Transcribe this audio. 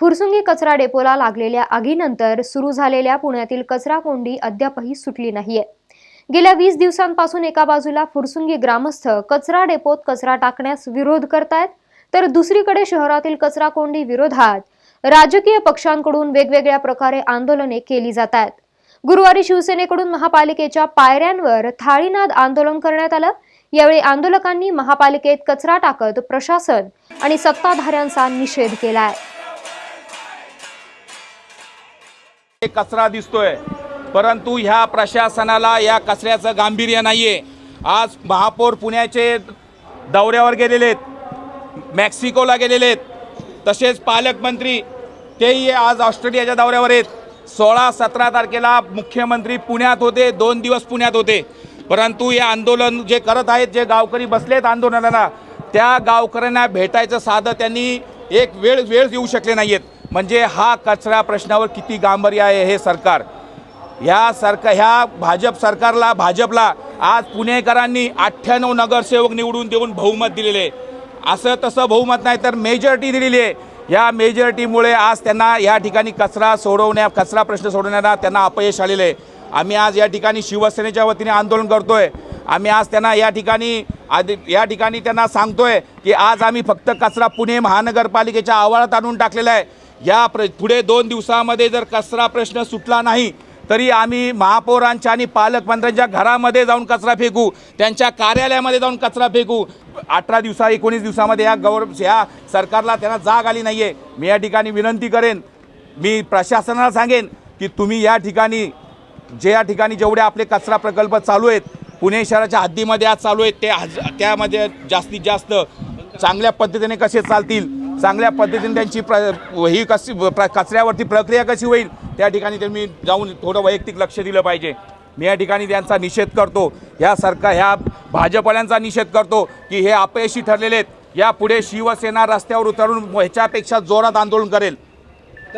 फुरसुंगी कचरा डेपोला लागलेल्या आगीनंतर सुरू झालेल्या पुण्यातील कचरा कोंडी अद्यापही सुटली नाहीये. गेल्या वीस दिवसांपासून एका बाजूला फुरसुंगी ग्रामस्थ कचरा डेपोत कचरा टाकण्यास विरोध करतायत तर दुसरीकडे शहरातील कचरा कोंडी विरोधात राजकीय पक्षांकडून वेगवेगळ्या प्रकारे आंदोलने केली जात आहेत गुरुवारी शिवसेनेकडून महापालिकेच्या पायऱ्यांवर थाळीनाद आंदोलन करण्यात आलं. यावेळी आंदोलकांनी महापालिकेत कचरा टाकत प्रशासन आणि सत्ताधाऱ्यांचा निषेध केलाय. कचरा दिसतोय परंतु ह्या प्रशासनाला या कचऱ्याचं गांभीर्य नाहीये. आज महापौर पुण्याचे दौऱ्यावर गेलेले आहेत मेक्सिकोला गेलेले आहेत तसेच पालकमंत्री तेही आज ऑस्ट्रेलियाच्या दौऱ्यावर आहेत. सोळा सतरा तारखेला मुख्यमंत्री पुण्यात होते दोन दिवस पुण्यात होते. परंतु हे आंदोलन जे करत आहेत जे गावकरी बसलेत आंदोलनाला त्या गावकऱ्यांना भेटायचं साधं त्यांनी एक वेळ वेळ येऊ शकले नाही आहेत म्हणजे हा कचरा प्रश्नावर किती गांभीर्य आहे हे सरकार. ह्या सरकार ह्या भाजप सरकारला भाजपला आज पुणेकरांनी अठ्ठ्याण्णव नगरसेवक निवडून देऊन बहुमत दिलेले. आहे असं तसं बहुमत नाही तर मेजॉरिटी दिलेली आहे. या मेजॉरिटीमुळे आज त्यांना या ठिकाणी कचरा सोडवण्या कचरा प्रश्न सोडवण्याला त्यांना अपयश आलेलं आहे. आम्ही आज या ठिकाणी शिवसेनेच्या वतीने आंदोलन करतोय. आम्ही आज त्यांना या ठिकाणी आधी या ठिकाणी त्यांना सांगतोय की आज आम्ही फक्त कचरा पुणे महानगरपालिकेच्या आवारात आणून टाकलेला आहे. या प्र पुढे दोन दिवसामध्ये जर कचरा प्रश्न सुटला नाही तरी आम्ही महापौरांच्या आणि पालकमंत्र्यांच्या घरामध्ये जाऊन कचरा फेकू त्यांच्या कार्यालयामध्ये जाऊन कचरा फेकू. अठरा दिवसा एकोणीस दिवसामध्ये या गौर या सरकारला त्यांना जाग आली नाही आहे मी या ठिकाणी विनंती करेन मी प्रशासनाला सांगेन की तुम्ही या ठिकाणी जे या ठिकाणी जेवढे आपले कचरा प्रकल्प चालू आहेत पुणे शहराच्या हद्दीमध्ये आज चालू आहेत ते हज त्यामध्ये जास्तीत जास्त चांगल्या पद्धतीने कसे चालतील चांगल्या पद्धतीने त्यांची प्र ही कशी प्र कचऱ्यावरती प्रक्रिया कशी होईल त्या ठिकाणी त्यांनी जाऊन थोडं वैयक्तिक लक्ष दिलं पाहिजे. मी या ठिकाणी त्यांचा निषेध करतो ह्या सरकार ह्या भाजपवाल्यांचा निषेध करतो की हे अपयशी ठरलेले आहेत. यापुढे शिवसेना रस्त्यावर उतरून ह्याच्यापेक्षा जोरात आंदोलन करेल.